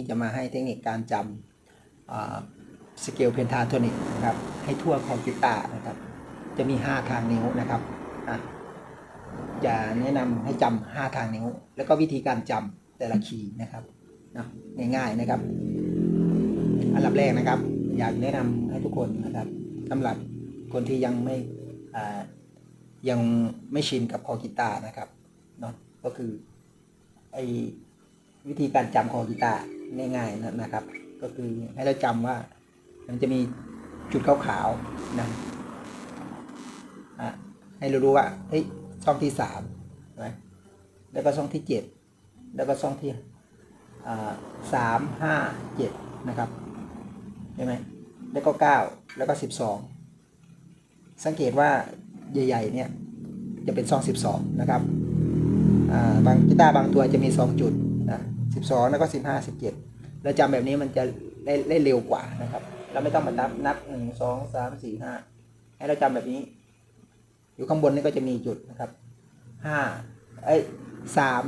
นี้จะมาให้เทคนิคการจำสเกลเพนทาโทนิกนะครับให้ทั่วคอมพิวตอร์นะครับ จะมี 5 ทางนิ้วนะครับะจะแนะนำให้จำ5ทางนิ้ว แล้วก็วิธีการจำแต่ละคีย์นะครับนาะง่ายๆนะครับ อันดับแรกนะครับ อยากแนะนำให้ทุกคนนะครับสำหรับคนที่ยังไม่ยังไม่ชินกับคอกีตาร์นะครับเนาะก็คือไอวิธีการจำคอกีตาร์ ง่ายๆนะนะครับ ก็คือให้เราจำว่า มันจะมีจุดขาวๆนะอะให้เรารู้ว่าเฮ้ยช่องที่สามใช่ไหมแล้วก็ช่องที่เจ็ดแล้วก็ช่องที่สามห้าเจ็ดนะครับใช่ไหมแล้วก็เก้าแล้วก็สิบสองสังเกตว่าใหญ่ๆเนี่ยจะเป็นซองสิบสองนะครับอ่าบางกีตาร์บางตัวจะมีสองจุดนะสิบสองแล้วก็สิบห้าสิบ เราจำแบบนี้มันจะได้ได้เร็วกว่านะครับ เราไม่ต้องมานับนับหนึ่งสองสามสี่ห้าให้เราจำแบบนี้ อยู่ข้างบนนี่ก็จะมีจุดนะครับห้าเอ้ยสาม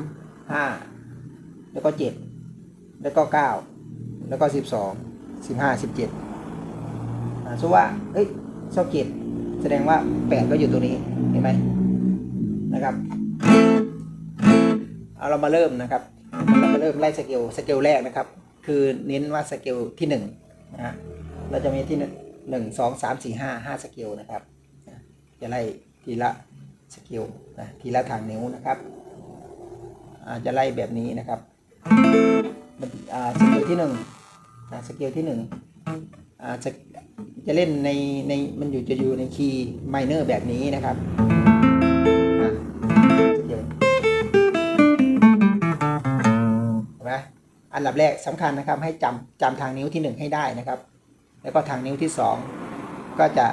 ห้าแล้วก็เจ็ดแล้วก็เก้าแล้วก็สิบสองสิบห้าสิบเจ็ดอ่าสมมติว่าเอ้ยชองเจ็ดแสดงว่าแปดก็อยู่ตัวนี้เห็นไหมนะครับเอาเรามาเริ่มนะครับ เรามาเริ่มไล่สเกลสเกลแรกนะครับ คือเน้นว่าสเกลที่หนึ่งนะฮะเราจะมีที่หนึ่งหนึ่งสองสามสี่ห้าห้าสเกลนะครับจะไล่ทีละสเกลนะทีละทางนิ้วนะครับอ่าจะไล่แบบนี้นะครับมันอ่าสเกลที่หนึ่งนะสเกลที่หนึ่งอ่าจะจะเล่นในในมันอยู่จะอยู่ในคีย์ไมเนอร์แบบนี้นะครับ อันดับแรกสำคัญนะครับให้จำจำทางนิ้วที่หนึ่งให้ได้นะครับ แล้วก็ทางนิ้วที่สองก็จะ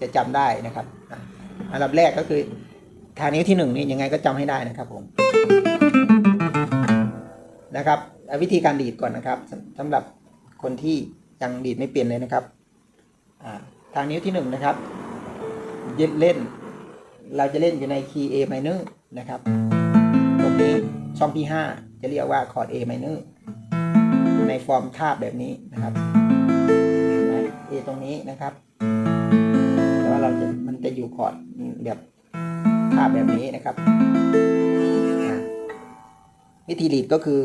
จะจำได้นะครับ อันดับแรกก็คือทางนิ้วที่หนึ่งนี่ยังไงก็จำให้ได้นะครับผมนะครับวิธีการดีดก่อนนะครับสำสำหรับคนที่ยังดีดไม่เป็นเลยนะครับทางนิ้วที่หนึ่งนะครับยึดเล่น เราจะเล่นอยู่ในคีย์ A minor นะครับ ตรงนี้ช่องที่ 5 จะเรียกว่าคอร์ด A minor ในฟอร์มทาบแบบนี้นะครับเห็นไหม A ตรงนี้นะครับแต่ว่าเราจะมันจะอยู่คอร์ดแบบทาบแบบนี้นะครับ วิธีดีดก็คือ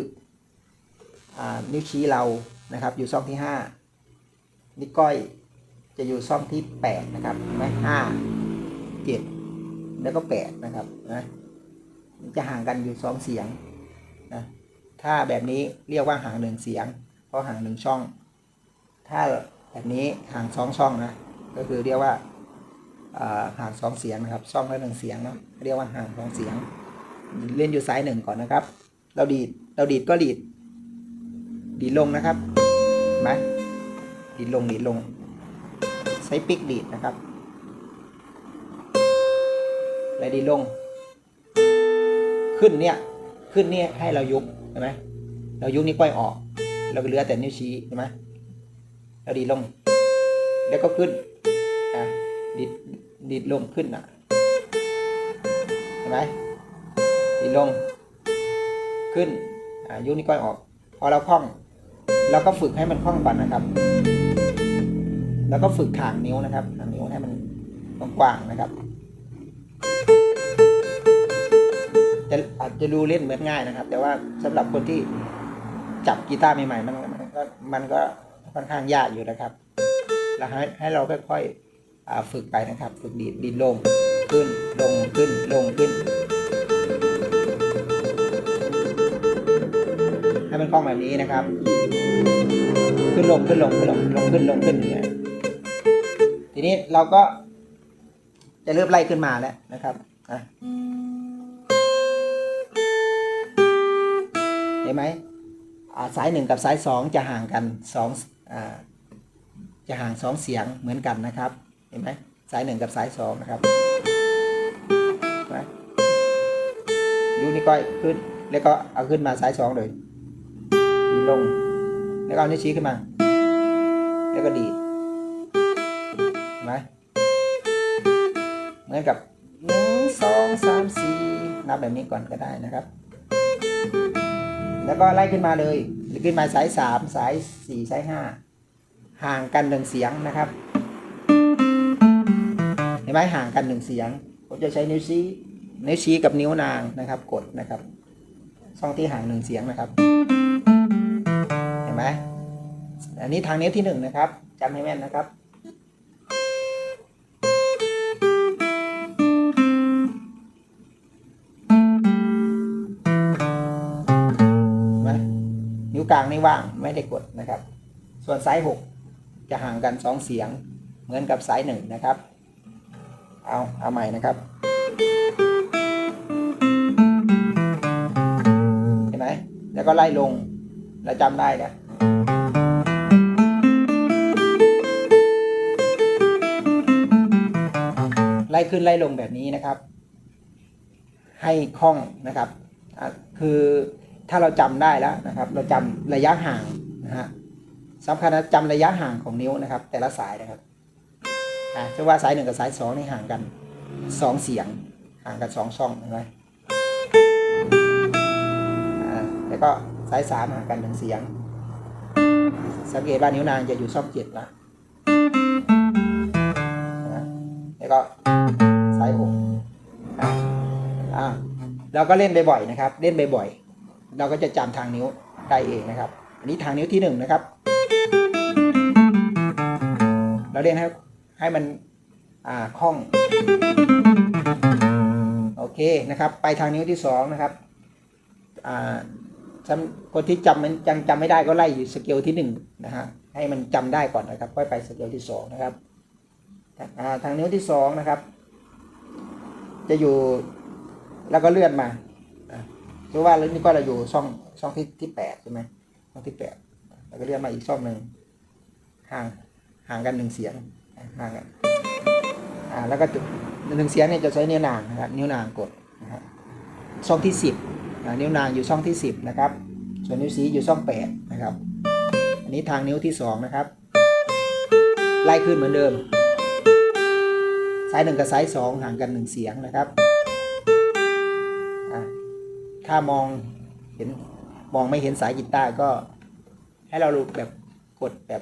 อนิ้วชี้เรานะครับ อยู่ช่องที่ห้านิ้วก้อยจะอยู่ช่องที่แปดนะครับไหมห้าเจ็ดแล้วก็แปดนะครับนะจะห่างกันอยู่สองเสียง นะถ้าแบบนี้เรียกว่าห่างหนึ่งเสียง เพราะห่างหนึ่งช่อง ถ้าแบบนี้ห่างสองช่องนะก็คือเรียกว่าห่างสองเสียงนะครับช่องละหนึ่งเสียงเนาะเรียกว่าห่างสองเสียง เล่นอยู่ซ้ายหนึ่งก่อนนะครับ เราดีดเราดีดก็ดีด ดีดลงนะครับนไหมดีดลงดีดลงใช้ปิกดีดนะครับแล้วดีดลง ขึ้นเนี่ย ขึ้นเนี่ยให้เรายุบเห็นไหมเรายุบนิ้วก้อยออก เราก็เหลือแต่นิ้วชี้เห็นไหมเราดีดลง แล้วก็ขึ้นอะดีดดีดลงขึ้นอะเห็นไหมดีลง ขึ้นอ่ายุนิ้วก้อยออก พอเราคล่อง เราก็ฝึกให้มันคล่องก่อนนะครับ แล้วก็ฝึกถางนิ้วนะครับถางนิ้วให้มันกว้างๆนะครับ จะอาจจะดูเล่นเหมือนง่ายนะครับ แต่ว่าสำหรับคนที่จับกีตาร์ใหม่ๆมันมันก็มันก็ค่อนข้างยากอยู่นะครับแล้วให้ให้เราค่อยๆฝึกไปนะครับ ฝึกดีดดีดลงขึ้นลงขึ้นลงขึ้น ให้มันคล่องแบบนี้นะครับ ขึ้นลงขึ้นลงขึ้นลงลงขึ้นลงขึ้นอย่างเงี้ยทีนี้เราก็จะเริ่มไล่ขึ้นมาแล้วนะครับอะ เห็นไหมสายหนึ่งกับสายสองจะห่างกันสองอ่าจะห่างสองเสียงเหมือนกันนะครับ เห็นไหมสายหนึ่งกับสายสองนะครับยูนี่ก้อยขึ้น แล้วก็เอาขึ้นมาสายสองเลยดีลง แล้วก็เอานิ้วชี้ขึ้นมา แล้วก็ดีเห็นไหมเหมือนกับหนึ่งสองสามสี่นับแบบนี้ก่อนก็ได้นะครับ แล้วก็ไล่ขึ้นมาเลยขึ้นมาสายสามสายสี่สายห้าห่างกันหนึ่งเสียงนะครับ เห็นไหมห่างกันหนึ่งเสียง ผมจะใช้นิ้วชี้นิ้วชี้กับนิ้วนางนะครับ กดนะครับช่องที่ห่างหนึ่งเสียงนะครับ เห็นไหมอันนี้ทางนิ้วที่หนึ่งนะครับจำให้แม่นนะครับ ลางนี่ว่างไม่ได้กดนะครับ ส่วนสายหกจะห่างกันสองเสียงเหมือนกับสายหนึ่งนะครับ เอาเอาใหม่นะครับเห็นไหมแล้วก็ไล่ลงแล้วจำได้นี่ยไล่ขึ้นไล่ลงแบบนี้นะครับ ให้คล่องนะครับ คือ ถ้าเราจำได้แล้วนะครับ เราจำระยะห่างนะฮะสำคัญนะจำระยะห่างของนิ้วนะครับ แต่ละสายนะครับอะจะว่าสายหนึ่งกับสายสองนี่ห่างกันสองเสียงห่างกันสองช่องเห็นไหมอ่าแล้วก็สายสามห่างกันหนึ่งเสียง สังเกตว่านิ้วนางจะอยู่ช่องเจ็ดนะแล้วก็สายหกอะอ่าเราก็เล่นบ่อยๆนะครับ เล่นบ่อยๆ เราก็จะจำทางนิ้วได้เองนะครับ อันนี้ทางนิ้วที่หนึ่งนะครับ เราเล่นให้ให้มันอ่าคล่อง โอเคนะครับ ไปทางนิ้วที่สองนะครับอ่าคนที่จำมันยังจำไม่ได้ก็ไล่อยู่สเกลที่หนึ่งนะฮะให้มันจำได้ก่อนนะครับ ค่อยไปสเกลที่สองนะครับอ่าทางนิ้วที่สองนะครับ จะอยู่แล้วก็เลื่อนมา อะคือว่าแล้วนี่ก็เราอยู่ช่องช่องที่ที่แปดใช่ไหมช่องที่แปดแล้วก็เลื่อนมาอีกช่องหนึ่งห่างห่างกันหนึ่งเสียงห่างกันอ่าแล้วก็จุดหนึ่งเสียงเนี่ยจะใช้นิ้วนางนะครับนิ้วนางกดนะครับช่องที่สิบนิ้วนางอยู่ช่องที่สิบนะครับ ส่วนนิ้วชี้อยู่ช่องแปดนะครับ อันนี้ทางนิ้วที่สองนะครับ ไล่ขึ้นเหมือนเดิม สายหนึ่งกับสายสองห่างกันหนึ่งเสียงนะครับ ถ้ามองเห็นมองไม่เห็นสายกีตาร์ก็ ให้เราแบบกดแบบ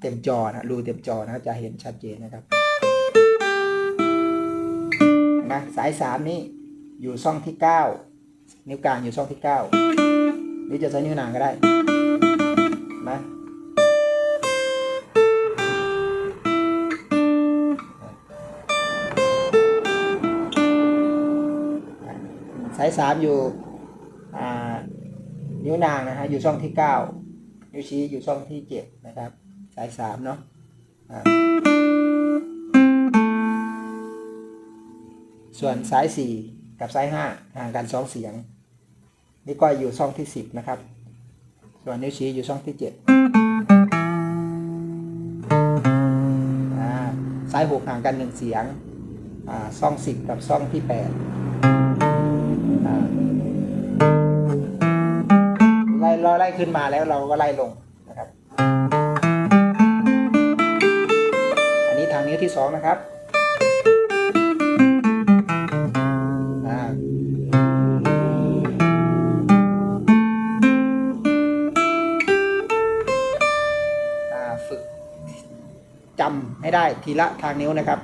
เต็มจอนะรูเต็มจอนะจะเห็นชัดเจนนะครับนะสายสามนี้อยู่ช่องที่เก้านิ้วกลางอยู่ช่องที่เก้าหรือจะใช้นิ้วนางก็ได้ สายสามอยู่นิ้วนางนะฮะอยู่ช่องที่เก้านิ้วชี้อยู่ช่องที่เจ็ดนะครับ สายสามเนาะส่วนสายสี่กับสายห้าห่างกันสองเสียง นี่ก็อยู่ช่องที่สิบนะครับ ส่วนนิ้วชี้อยู่ช่องที่เจ็ดสายหกห่างกันหนึ่งเสียงช่องสิบกับช่องที่แปด ไล่เราไล่ขึ้นมาแล้วเราก็ไล่ลงนะครับ อันนี้ทางนิ้วที่สองนะครับอ่าฝึกจำให้ได้ทีละทางนิ้วนะครับ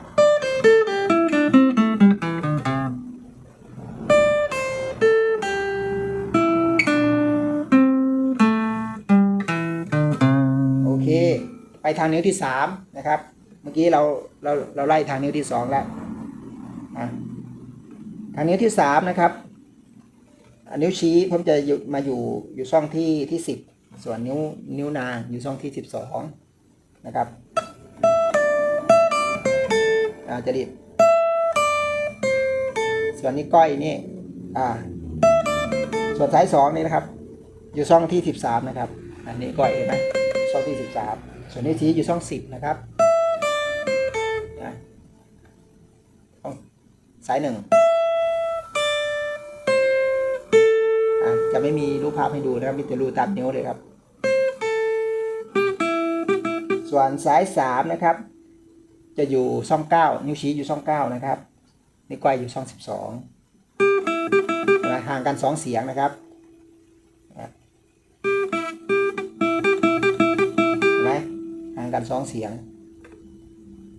ทางนิ้วที่สามนะครับ เมื่อกี้เราเราเราไล่ทางนิ้วที่สองแล้วทางนิ้วที่สามนะครับอะนิ้วชี้ผมจะอยู่มาอยู่อยู่ช่องที่ที่สิบส่วนนิ้วนิ้วนางอยู่ช่องที่สิบสองนะครับอ่าจะดิบส่วนนี้ก้อยนี่อ่าส่วนสายสองนี่นะครับ อยู่ช่องที่สิบสามนะครับ อันนี้ก้อยเห็นไหมช่องที่สิบสาม ส่วนนิ้วชี้อยู่ช่องสิบนะครับช่องสายหนึ่งจะไม่มีรูปภาพให้ดูนะครับ มีแต่รูตัดนิ้วเลยครับ ส่วนสายสามนะครับ จะอยู่ช่องเก้านิ้วชี้อยู่ช่องเก้านะครับนิ้วก้อยอยู่ช่องสิบสองห่างกันสองเสียงนะครับ กันสองเสียง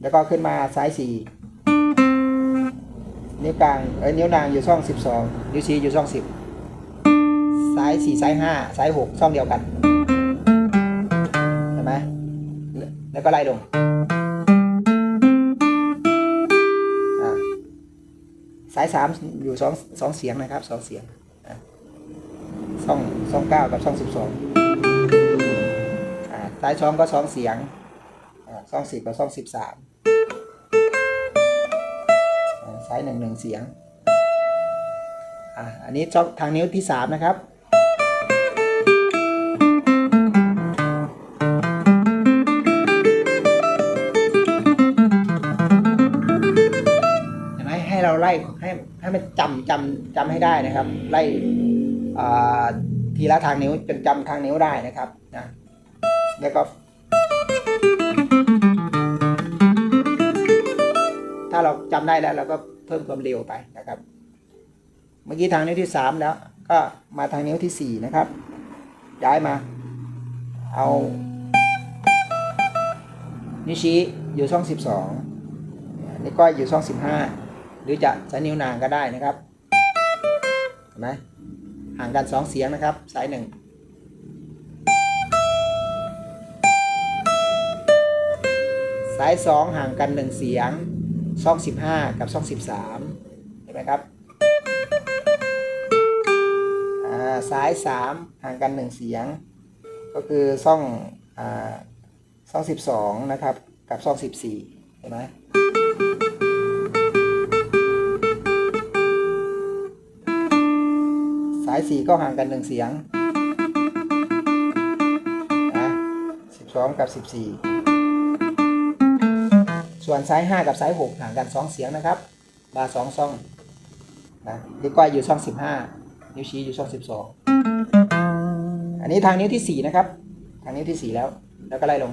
แล้วก็ขึ้นมาซ้ายสี่นิ้วกลางเอ้ยนิ้วนางอยู่ช่องสิบสองนิ้วชี้อยู่ช่องสิบซ้ายสี่ซ้ายห้าซ้ายหกช่องเดียวกันเห็นไหมแล้วก็ไล่ลงอะสายสามอยู่สองสองเสียงนะครับสองเสียงอะช่องช่องเก้ากับช่องสิบสอง สายสองก็สองเสียงช่องสิบกับช่องสิบสามสายหนึ่งหนึ่งเสียงอันนี้ช่องทางนิ้วที่สามนะครับเห็นไหมให้เราไล่ให้ให้มันจำจำจำให้ได้นะครับ ไล่ทีละทางนิ้วจนจำทางนิ้วได้นะครับ นะแล้วก็ถ้าเราจำได้แล้วเราก็เพิ่มความเร็วไปนะครับ เมื่อกี้ทางนิ้วที่สามแล้ว ก็มาทางนิ้วที่สี่นะครับ ย้ายมา เอา นิ้วชี้อยู่ช่องสิบสองนี่ก้อยอยู่ช่อง 15 หรือจะใช้นิ้วนางก็ได้นะครับเห็นไหมห่างกัน 2 เสียงนะครับ สายหนึ่ง สาย 2 ห่างกัน 1 เสียงช่อง 15 กับช่อง 13 เห็นไหมครับาสาย 3 ห่างกัน 1 เสียง ก็คือช่องอช่อง 12 นะครับ กับช่อง 14 เห็นไหมสายสี่ก็ห่างกันหนึ่งเสียงนะสิบสองกับสิบ ส่วนสายห้ากับสายหกห่างกันสองเสียงนะครับ บาร์สองช่องนะนิ้วก้อยอยู่ช่องสิบห้านิ้วชี้อยู่ช่องสิบสองอันนี้ทางนิ้วที่สี่นะครับ ทางนิ้วที่สี่แล้ว แล้วก็ไล่ลง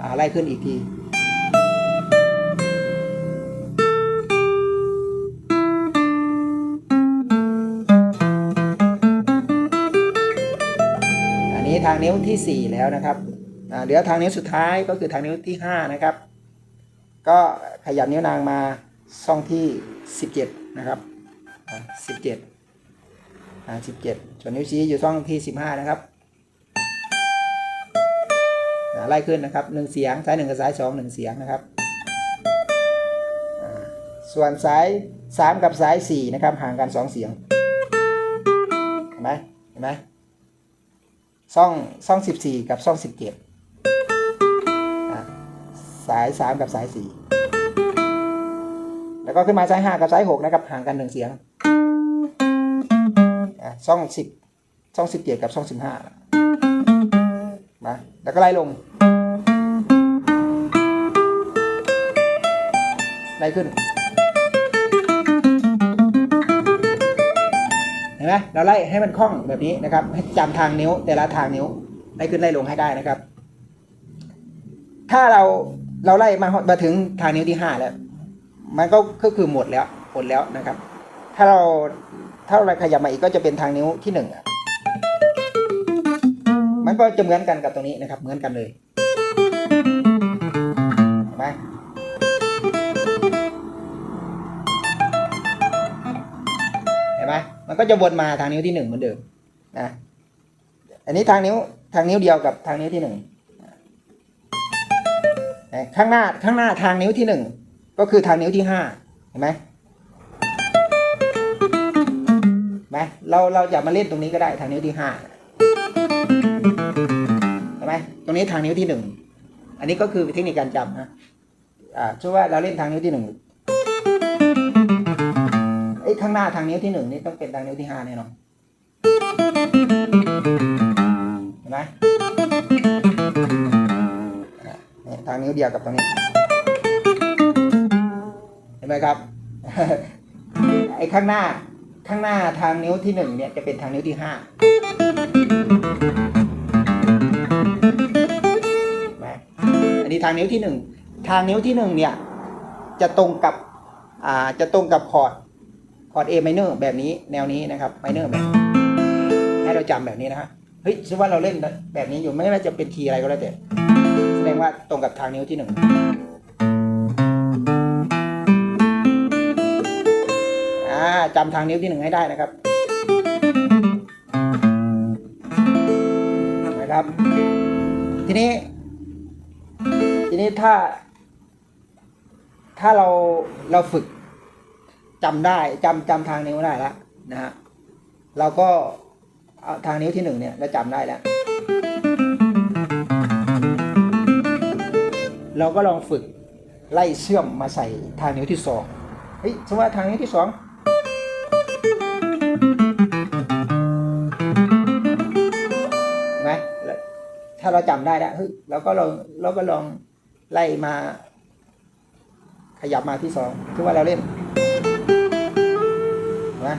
อ่าไล่ขึ้นอีกทีางนิ้วที่ 4 แล้วนะครับเหลือทางนิ้วสุดท้ายก็คือทางนิ้วที่ 5 นะครับ ก็ขยับนิ้วนางมาช่องที่ 17 นะครับ 17อ่า17ส่วนนิ้วชี้อยู่ช่องที่ 15 นะครับไล่ขึ้นนะครับหนึ่งเสียงซ้ายหนึ่งกับซ้ายสองหนึ่งเสียงนะครับ ส่วนซ้ายสามกับซ้ายสี่นะครับ ห่างกันสองเสียง เห็นไหมเห็นไหม ช่องช่องสิบสี่กับช่องสิบเจ็ดสายสามกับสายสี่แล้วก็ขึ้นมาสายห้ากับสายหกนะครับห่างกันหนึ่งเสียงอะช่องสิบช่องสิบเจ็ดกับช่องสิบห้ามาแล้วก็ไล่ลงไล่ขึ้น ไหมเราไล่ให้มันคล่องแบบนี้นะครับ ให้จำทางนิ้วแต่ละทางนิ้วไล่ขึ้นไล่ลงให้ได้นะครับ ถ้าเราเราไล่มามาถึงทางนิ้วที่ห้าแล้ว มันก็ก็คือหมดแล้วหมดแล้วนะครับ ถ้าเราถ้าเราขยับมาอีกก็จะเป็นทางนิ้วที่หนึ่งมันก็จะเหมือนกันกับตรงนี้นะครับ เหมือนกันเลยไหม มันก็จะวนมาทางนิ้วที่หนึ่งเหมือนเดิมนะอันนี้ทางนิ้วทางนิ้วเดียวกับทางนิ้วที่หนึ่งข้างหน้าข้างหน้าทางนิ้วที่หนึ่งก็คือทางนิ้วที่ห้าเห็นไหมเห็นไหมเราเราจะมาเล่นตรงนี้ก็ได้ทางนิ้วที่ห้าเห็นไหมตรงนี้ทางนิ้วที่หนึ่งอันนี้ก็คือเทคนิคการจำนะอ่าช่วยว่าเราเล่นทางนิ้วที่หนึ่ง อ้ข้างหน้าทางนิ้วที่หนึ่งนี่ต้องเป็นทางนิ้วที่ห้าแน่นอนเห็นไหมทางนิ้วเดียวกับตรงนี้ เห็นไหมครับ ไอ้ข้างหน้าข้างหน้าทางนิ้วที่หนึ่งเนี่ยจะเป็นทางนิ้วที่ห้าเห็นไหมอันนี้ทางนิ้วที่หนึ่งทางนิ้วที่หนึ่งเนี่ยจะตรงกับอ่าจะตรงกับคอร์ด คอร์ด A minor แบบนี้แนวนี้นะครับ minor แบบให้เราจำแบบนี้นะฮะเฮ้ยสมมติว่าเราเล่นแบบนี้อยู่ไม่ว่าจะเป็นคีย์อะไรก็แล้วแต่แสดงว่าตรงกับทางนิ้วที่หนึ่งอ่าจำทางนิ้วที่หนึ่งให้ได้นะครับนะครับ ทีนี้ ทีนี้ถ้า ถ้าเราเราฝึก จำได้จำจำทางนิ้วได้แล้วนะฮะเราก็เอาทางนิ้วที่หนึ่งเนี่ยเราจำได้แล้ว เราก็ลองฝึกไล่เชื่อมมาใส่ทางนิ้วที่สองเฮ้ยสมมติว่าทางนิ้วที่สองไหมถ้าเราจำได้แล้วเฮ้ยเราก็ลองเราก็ลองไล่มา ขยับมาที่สองคือว่าเราเล่น นไหม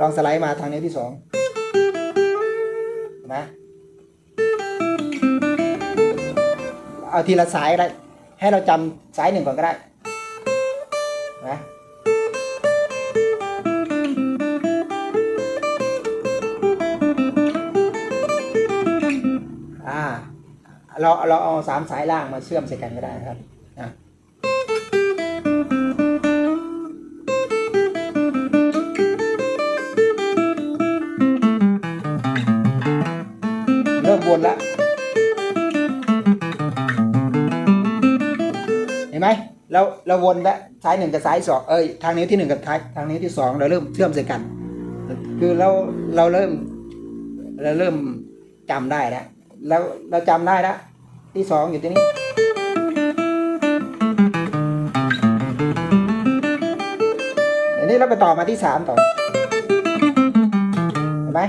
ลองสไลด์มาทางนิ้ที่สองนไหมเอาทีละสายก็ได้ให้เราจำสายหนึ่งก่อนก็ได้นไหมอ่าเราเราเอาสามสายล่างมาเชื่อมใส่กันก็ได้ครับ เริ่มวนแล้ว เห็นไหมเราเราวนแล้วสายหนึ่งกับสายสองเอ้ยทางนิ้วที่หนึ่งกับท้างทางนิ้วที่สองเราเริ่มเชื่อมใส่กัน คือเราเราเริ่มเราเริ่มจำได้แล้วแล้วเราจำได้แล้วที่สองอยู่ที่นี้อันนี้เราไปต่อมาที่สามต่อเห็นไหม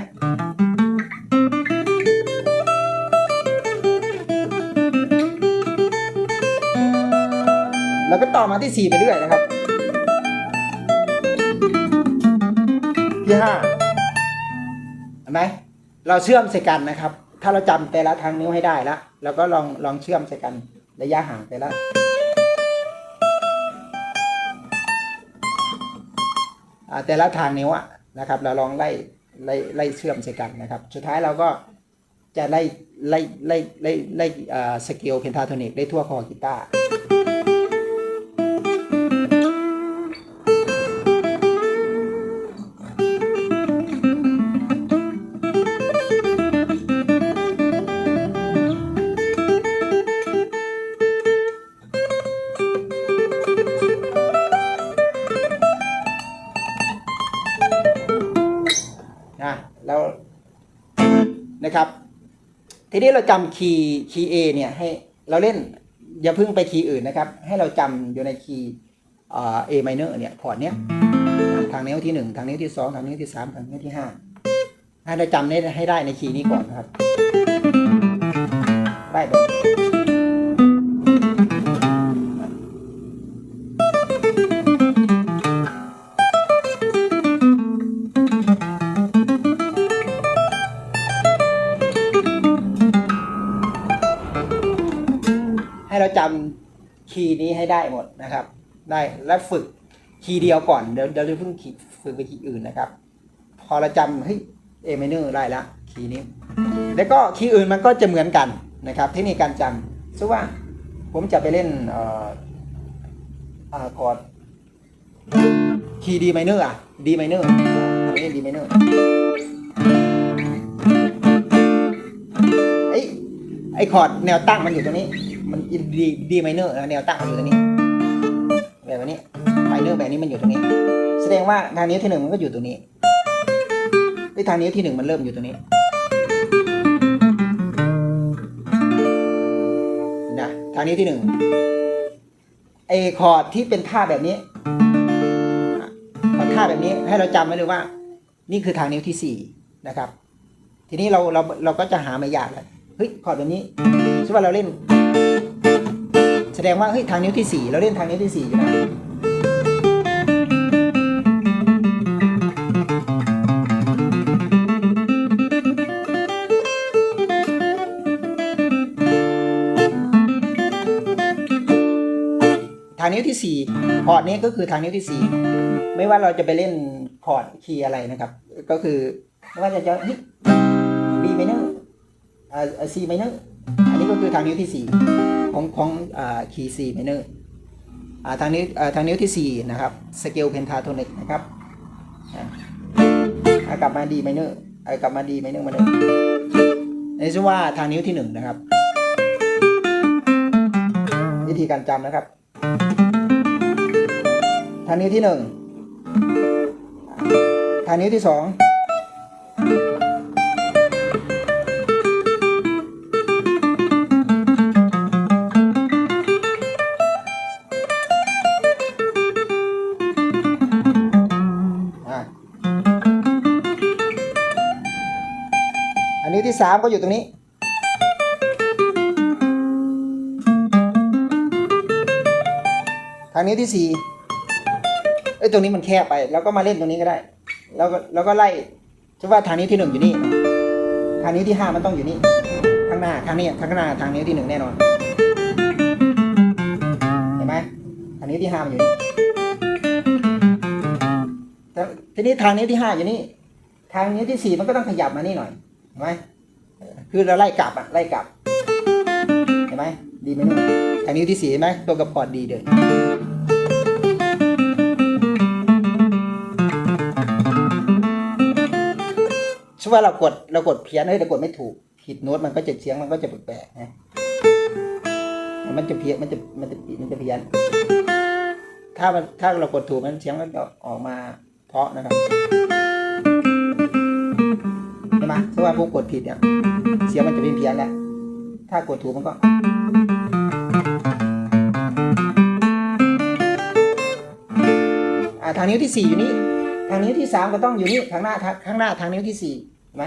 ก็ต่อมาที่สี่ไปเรื่อยนะครับ ที่ห้าเห็นไหมเราเชื่อมใส่กันนะครับ ถ้าเราจำแต่ละทางนิ้วให้ได้แล้วเราก็ลองลองเชื่อมใส่กันระยะห่างไปแล้วอ่าแต่ละทางนิ้วอะนะครับ เราลองไล่ไล่ไล่เชื่อมใส่กันนะครับ สุดท้ายเราก็จะไล่ไล่ไล่ไล่ไล่สเกลเพนทาโทนิกได้ทั่วคอกีตาร์ นี้เราจำคีย์คีย์เเนี่ยให้เราเล่นอย่าเพิ่งไปคีย์อื่นนะครับ ให้เราจำอยู่ในคีย์เอไมเนอร์เนี่ยพอร์ตเนี้ยทางนิ้วที่หนึ่งทางนิ้วที่สองทางนิ้วที่สามทางนิ้วที่ห้าให้เราจำได้ให้ได้ในคีย์นี้ก่อนนะครับ ได้หมดนะครับ ได้แล้วฝึกคีย์เดียวก่อนเดี๋ยวเดี๋ยวเพิ่งคีย์ฝึกไปคีย์อื่นนะครับ พอเราจำเฮ้ยเอเมเนอร์ได้ละคีย์นี้ แล้วก็คีย์อื่นมันก็จะเหมือนกันนะครับเทคนิคการจำซึ่งว่าผมจะไปเล่นเอ่ออ่าคอร์ดคีย์ดีไมเนอร์อะดีไมเนอร์อันนี้ดีไมเนอร์ไอไอคอร์ดแนวตั้งมันอยู่ตรงนี้ มันดีดีไมเนอร์แนวตั้งมันอยู่ตรงนี้ แบบนี้ไมเนอร์แบบนี้มันอยู่ตรงนี้ แสดงว่าทางนิ้วที่หนึ่งมันก็อยู่ตรงนี้ไอ้ทางนิ้วที่หนึ่งมันเริ่มอยู่ตรงนี้นะทางนี้ที่หนึ่งไอคอร์ดที่เป็นท่าแบบนี้คอร์ดท่าแบบนี้ให้เราจำไว้เลยว่า นี่คือทางนิ้วที่สี่นะครับ ทีนี้เราเราเราก็จะหาไม่ยากเลยเฮ้ยคอร์ดแบบนี้ใช่ว่าเราเล่น แสดงว่าเฮ้ยทางนิ้วที่สี่เราเล่นทางนิ้วที่สี่อยู่นะทางนิ้วที่สี่คอร์ดนี้ก็คือทางนิ้วที่สี่ไม่ว่าเราจะไปเล่นคอร์ดคีย์อะไรนะครับ ก็คือไม่ว่าจะจะเฮ้ย B minor อ่า C minor อันนี้ก็คือทางนิ้วที่สี่ ของของคีย์สี่ไมเนอร์ทางนิ้วทางนิ้วที่ 4 นะครับสเกลเพนทาโทนิกนะครับกลับมาดีไมเนอร์กลับมาดีไมเนอร์มาเนอร์นี่ชื่อว่าทางนิ้วที่ 1 นะครับ วิธีการจำนะครับ ทางนิ้วที่ 1 ทางนิ้วที่ 2 สามก็อยู่ตรงนี้ ทางนิ้วที่สี่เอ้ยตรงนี้มันแคบไป แล้วก็มาเล่นตรงนี้ก็ได้ แล้วก็แล้วก็ไล่จะว่าทางนิ้วที่หนึ่งอยู่นี่ ทางนิ้วที่ห้ามันต้องอยู่นี่ ข้างหน้าทางนี้ข้างหน้าทางนิ้วที่หนึ่งแน่นอน เห็นไหมทางนิ้วที่ห้ามันอยู่นี่ทีนี้ทางนิ้วที่ห้าอยู่นี่ ทางนิ้วที่สี่มันก็ต้องขยับมานี่หน่อยเห็นไหม คือเราไล่กลับอะไล่กลับ เห็นไหมดีไหมนี่ยทางนิ้วที่สี่เห็นไหมตัวกับคอร์ดดีเลยช่ว่าเรากดเรากดเพี้ยนเฮ้ยเรากดไม่ถูกผิดโน้ตมันก็จะเสียงมันก็จะแปลกๆนะมันจะเพี้ยนมันจะมันจะมันจะเพี้ยน ถ้ามันถ้าเรากดถูกมันเสียงมันจะออกมาเพาะนะครับใช่ไหมถ้าว่าพวกกดผิดเนี่ย เสียงมันจะเป็นเพี้ยนแล้ว ถ้ากดถูกมันก็อาทางนิ้วที่สี่อยู่นี่ทางนิ้วที่สามก็ต้องอยู่นี่ทางหน้าทางข้างหน้าทางนิ้วที่สี่นไหม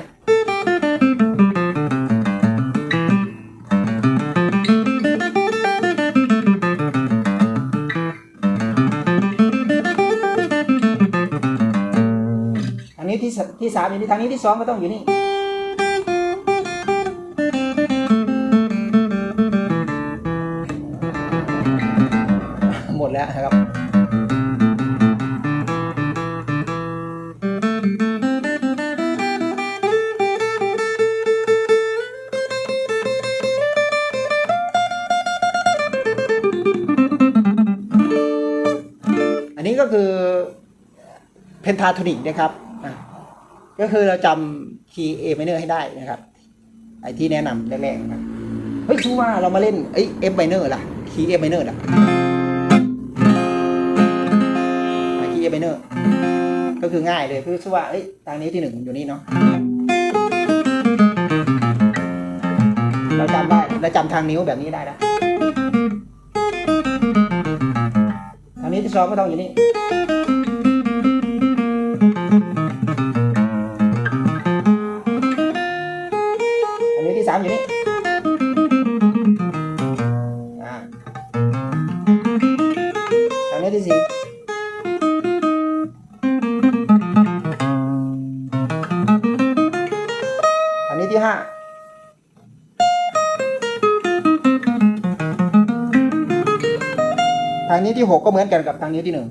ทางนิ้วที่ที่สามอยู่นี่ทางนิ้วที่สองก็ต้องอยู่นี่ ก็คือเพนทาโทนิกนะครับก็คือเราจำคีย์เอไมเนอร์ให้ได้นะครับ ไอที่แนะนำแรกๆนะครับเฮ้ยชูว่าเรามาเล่นเอ้ยเอฟไมเนอร์ล่ะคีย์เอฟไมเนอร์ล่ะคีย์เอฟไมเนอร์ก็คือง่ายเลยคือชื่อว่าเอ้ยทางนี้ที่หนึ่งอยู่นี่เนาะเราจำได้เราจำทางนิ้วแบบนี้ได้แล้ว ทำนี้ที่สองก็ต้องอย่างนี้ อันนี้ที่สามอยู่นี่อ่าทางนี้ที่สี่ ทางนี้วที่หกก็เหมือนกันกับทางนี้วที่หนึ่ง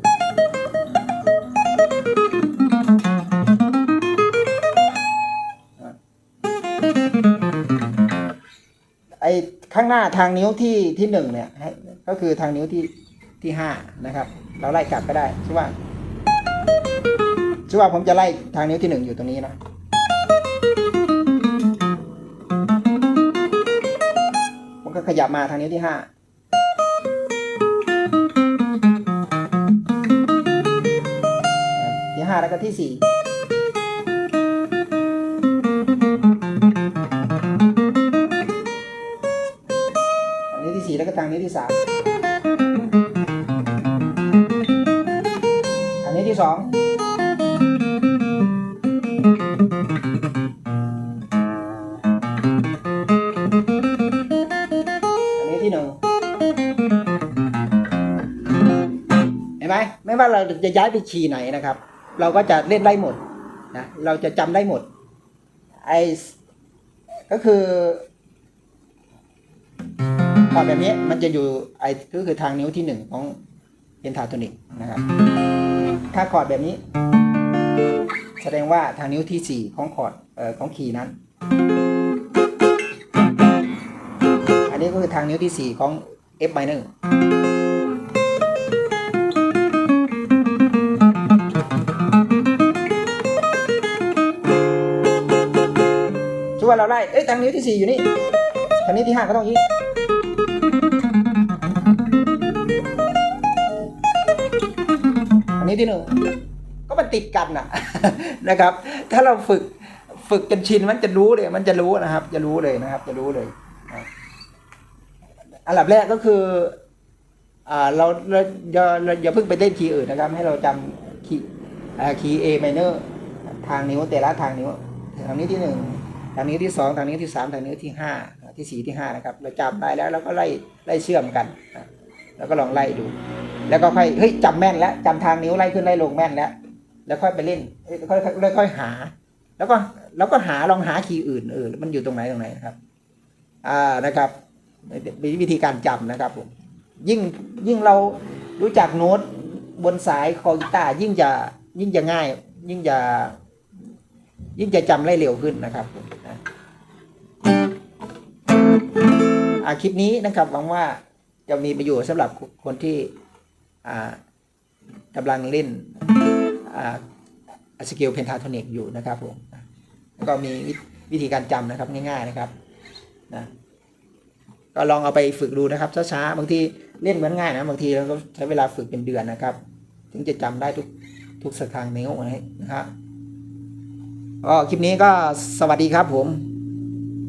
ไอ้ข้างหน้าทางนิ้วที่ที่หนึ่งเนี่ยก็คือทางนิ้วที่ที่ห้านะครับ เราไล่กลับก็ได้ชื่อว่าชื่อว่าผมจะไล่ทางนิ้วที่หนึ่งอยู่ตรงนี้นะผมก็ขยับมาทางนิ้วที่ห้า ที่ห้าแล้วก็ที่สี่ทางนิ้วที่สี่แล้วก็ทางนิ้ที่สามทางนิ้ที่สองทางนิ้ที่หนึ่งเห็นไหม ไม่ว่าเราจะย้ายไปคีย์ไหนนะครับ เราก็จะเล่นได้หมดนะเราจะจำได้หมดไอก็คือพอร์ตแบบนี้มันจะอยู่ไอ้ก็คือทางนิ้วที่หนึ่งของเพนทาโทนิกนะครับ ถ้าคอร์ดแบบนี้ แสดงว่าทางนิ้วที่ 4 ของคอร์ดเอ่อของคีย์นั้น อันนี้ก็คือทางนิ้วที่ 4 ของ F minor เราไล่เอ้ยทางนิ้วที่ 4 อยู่นี่ทางนิ้วที่ 5 ก็ต้องอยางนี้อันนี้ที่หนึ่งก็มันติดกันน่ะนะครับ ถ้าเราฝึกฝึกจนชินมันจะรู้เลย มันจะรู้นะครับ จะรู้เลยนะครับ จะรู้เลยอันดับแรกก็คืออ่าเราเราอย่าเราอย่าเพิ่งไปเล่นคีย์อื่นนะครับ ให้เราจำคีย์อ่าคีย์ A minor ทางนิ้วแต่ละทางนิ้วทางนิ้ที่หนึ่ง ทางนิ้วที่สองทางนิ้วที่สามทางนิ้วที่ห้าที่สี่ที่ห้านะครับเราจำได้แล้วเราก็ไล่ไล่เชื่อมกันแล้วก็ลองไล่ดู แล้วก็ค่อยเฮ้ยจำแม่นแล้วจำทางนิ้วไล่ขึ้นไล่ลงแม่นแล้ว แล้วค่อยไปเล่นค่อยค่อยค่อยหา แล้วก็แล้วก็หาลองหาคีย์อื่นเออมันอยู่ตรงไหนตรงไหนนะครับอ่านะครับมีวิธีการจำนะครับผมยิ่งยิ่งเรารู้จักโน้ตบนสายคอกีตาร์ยิ่งจะยิ่งจะง่าย ยิ่งจะ ยิ่งจะจำได้เร็วขึ้นนะครับผมนะอ่าคลิปนี้นะครับหวังว่าจะมีประโยชน์สำหรับคนที่อ่ากำลังเล่นอ่าสกิลเพนทาโทนิกอยู่นะครับผมก็มีวิธีการจำนะครับง่าย ๆนะครับนะก็ลองเอาไปฝึกดูนะครับช้าๆบางทีเล่นเหมือนง่ายนะบางทีเราก็ใช้เวลาฝึกเป็นเดือนนะครับ ถึงจะจำได้ทุกทุกสถางนิ้วนะครับ ก็คลิปนี้ก็สวัสดีครับผม